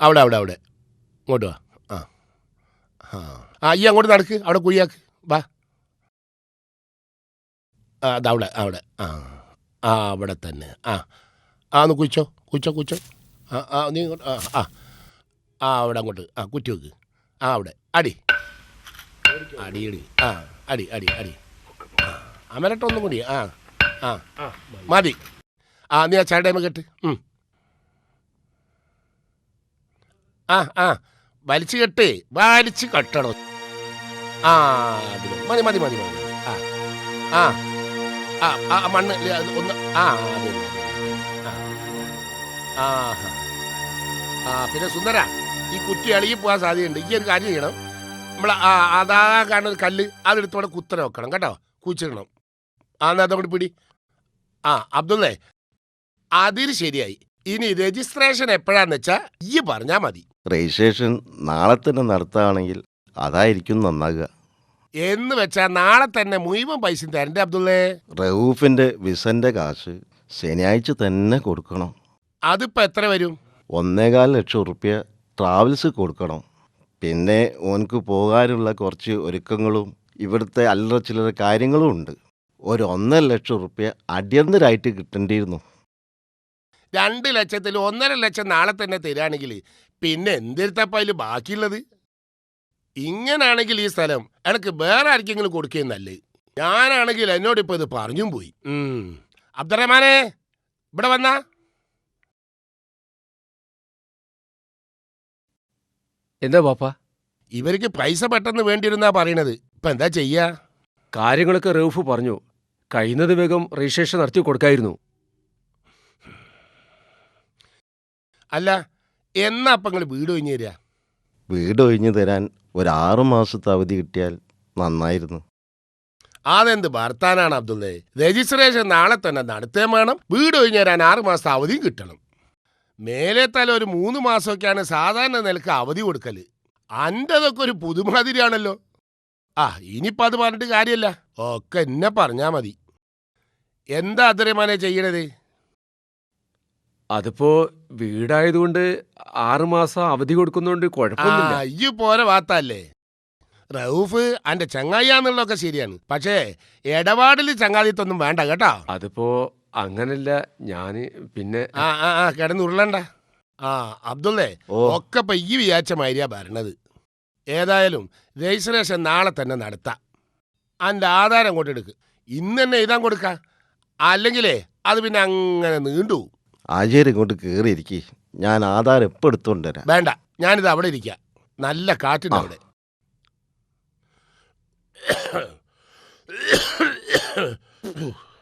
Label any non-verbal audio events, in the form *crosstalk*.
അവിടെ അവിടെ അവിടെ. ഇങ്ങോട്ട് വാ. ആ. ആ. ആ ഈ അങ്ങോട്ട് നടക്ക്. അവിടെ കുഴിയാക്ക്. വാ. ആ അതവിടെ അവിടെ അവിടെ. ആ. ആ അവിടെ തന്നെ. ആ. ആ ഒന്ന് കുച്ചോ കുച്ചോ കുച്ചോ ആ ആ നീ ഇങ്ങോട്ട് ആ ആ. ആ അവിടെ അങ്ങോട്ട്. ആ കുറ്റി വെക്ക്. ആ അവിടെ. അടി. അടി അടി. ആ അടി അടി അടി. ആ, അമരട്ടെ ഒന്നും കൂടി. ആ ആ. മതി. ആ നീ ആ ചേട്ടയമ്മ കെട്ട് ആ ആ. വലിച്ചു കെട്ടേ. വലിച്ചു കെട്ടണോ. ആ അതിൽ. മതി മതി മതി മതി. ആ. ആ. ആ ആ മണ്ണ്. ഒന്ന് ആ അതെ ആ. ആ പിന്നെ സുന്ദര ഈ കുറ്റി അളുകി പോകാൻ സാധ്യതയുണ്ട്. ഈ ഒരു കാര്യം ചെയ്യണം. നമ്മൾ ആ അതാ കാണുന്ന ഒരു കല്ല് അതെടുത്ത് ഇവിടെ കുത്തനെ വെക്കണം കേട്ടോ? കുച്ചിടണം ആ എന്നാ അതോടെ പിടി. ആ അബ്ദുള്ളേ അതിന് ശരിയായി. ഇനി രജിസ്ട്രേഷൻ എപ്പോഴാന്ന് വെച്ചാ ഈ പറഞ്ഞാ മതി. രജിസ്ട്രേഷൻ നാളെ തന്നെ നടത്തുകയാണെങ്കിൽ അതായിരിക്കും നന്നാകുക. എന്ന് വെച്ചാ നാളെ തന്നെ മുഴുവൻ പൈസ തരണ്ടേ അബ്ദുള്ളേ. റഹൂഫിന്റെ വിസന്റെ കാശ് ശനിയാഴ്ച തന്നെ കൊടുക്കണം. അതിപ്പോ എത്ര വരും? ഒന്നേകാൽ ലക്ഷം ഉറുപ്യ ട്രാവൽസ് കൊടുക്കണം. പിന്നെ ഓനക്ക് പോകാനുള്ള കുറച്ച് ഒരുക്കങ്ങളും ഇവിടുത്തെ അല്ലറ ചില്ലറ കാര്യങ്ങളും ഉണ്ട്. ഒരു ഒന്നര ലക്ഷം ഉറുപ്യ അടിയന്തരമായിട്ട് കിട്ടേണ്ടിയിരുന്നു. രണ്ട് ലക്ഷത്തിൽ ഒന്നര ലക്ഷം നാളെ തന്നെ തരാണെങ്കിൽ പിന്നെ എന്തിരുത്തപ്പ അതിൽ ബാക്കിയുള്ളത്? ഇങ്ങനാണെങ്കിൽ ഈ സ്ഥലം എനിക്ക് വേറെ ആർക്കെങ്കിലും കൊടുക്കുകയെന്നല്ലേ ഞാനാണെങ്കിൽ എന്നോട് ഇപ്പോൾ ഇത് പറഞ്ഞും പോയി. അബ്ദുറഹ്മാനെ ഇവിടെ വന്ന. എന്താ പാപ്പ ഇവർക്ക് പൈസ പെട്ടെന്ന് വേണ്ടിയിരുന്നാ പറയണത്. ഇപ്പൊ എന്താ ചെയ്യാ? കാര്യങ്ങളൊക്കെ റൌഫ് പറഞ്ഞു. കഴിയുന്നത് വേഗം രജിസ്ട്രേഷൻ നടത്തി കൊടുക്കായിരുന്നു. അല്ല എന്നാ അപ്പങ്ങൾ നിങ്ങൾ വീട് ഒഴിഞ്ഞു തരിക വീട് ഒഴിഞ്ഞു തരാൻ ഒരു ആറു മാസത്തെ അവധി കിട്ടിയാൽ നന്നായിരുന്നു. അതെന്ത് ഭർത്താനാണ് അബ്ദുള്ളേ? രജിസ്ട്രേഷൻ നാളെ തന്നെ നടത്തേ വേണം. വീട് ഒഴിഞ്ഞു തരാൻ ആറ് മാസത്തെ അവധിയും കിട്ടണം. മേലെ തല ഒരു മൂന്ന് മാസമൊക്കെയാണ് സാധാരണ നിലയ്ക്ക് അവധി കൊടുക്കൽ അന്റെതൊക്കെ ഒരു പുതുമാതിരിയാണല്ലോ. ആ ഇനിയിപ്പോൾ അത് പറഞ്ഞിട്ട് കാര്യമല്ല ഒക്കെ എന്നെ പറഞ്ഞാൽ മതി. എന്താ അതിരമാനെ ചെയ്യണത്? അതിപ്പോ വീടായതുകൊണ്ട് ആറുമാസം അവധി കൊടുക്കുന്നോണ്ട് പോലെ വാത്താല്ലേ റൗഫ് പോരെ വാത്തല്ലേ റൌഫ് അന്റെ ചങ്ങായിയാന്നുള്ളതൊക്കെ ശരിയാണ്. പക്ഷേ ഇടപാടിൽ ചങ്ങാതിത്തൊന്നും വേണ്ട കേട്ടോ? അതിപ്പോ അങ്ങനല്ല ഞാൻ പിന്നെ ആ ആ ആ കിടന്നുരുളണ്ട ആ അബ്ദുള്ളേ ഓ. ഒക്കെ ഇപ്പൊ ഈ വിചാരിച്ച മാതിരിയാ ഭരണത്. ഏതായാലും രജിസ്ട്രേഷൻ നാളെ തന്നെ നടത്താം. അന്റെ ആധാരം കൊണ്ടെടുക്ക് ഇന്ന് തന്നെ എഴുതാൻ കൊടുക്ക. അല്ലെങ്കിലേ അത് പിന്നെ അങ്ങനെ നീണ്ടു പോവും. ആചാര്യ ഇങ്ങോട്ട് കയറിയിരിക്കെ ഞാൻ ആധാരം എപ്പോൾ എടുത്തുകൊണ്ട് വരാം വേണ്ട ഞാനിത് അവിടെ ഇരിക്കാം. നല്ല കാറ്റുണ്ട്. അവിടെ. *coughs* *coughs*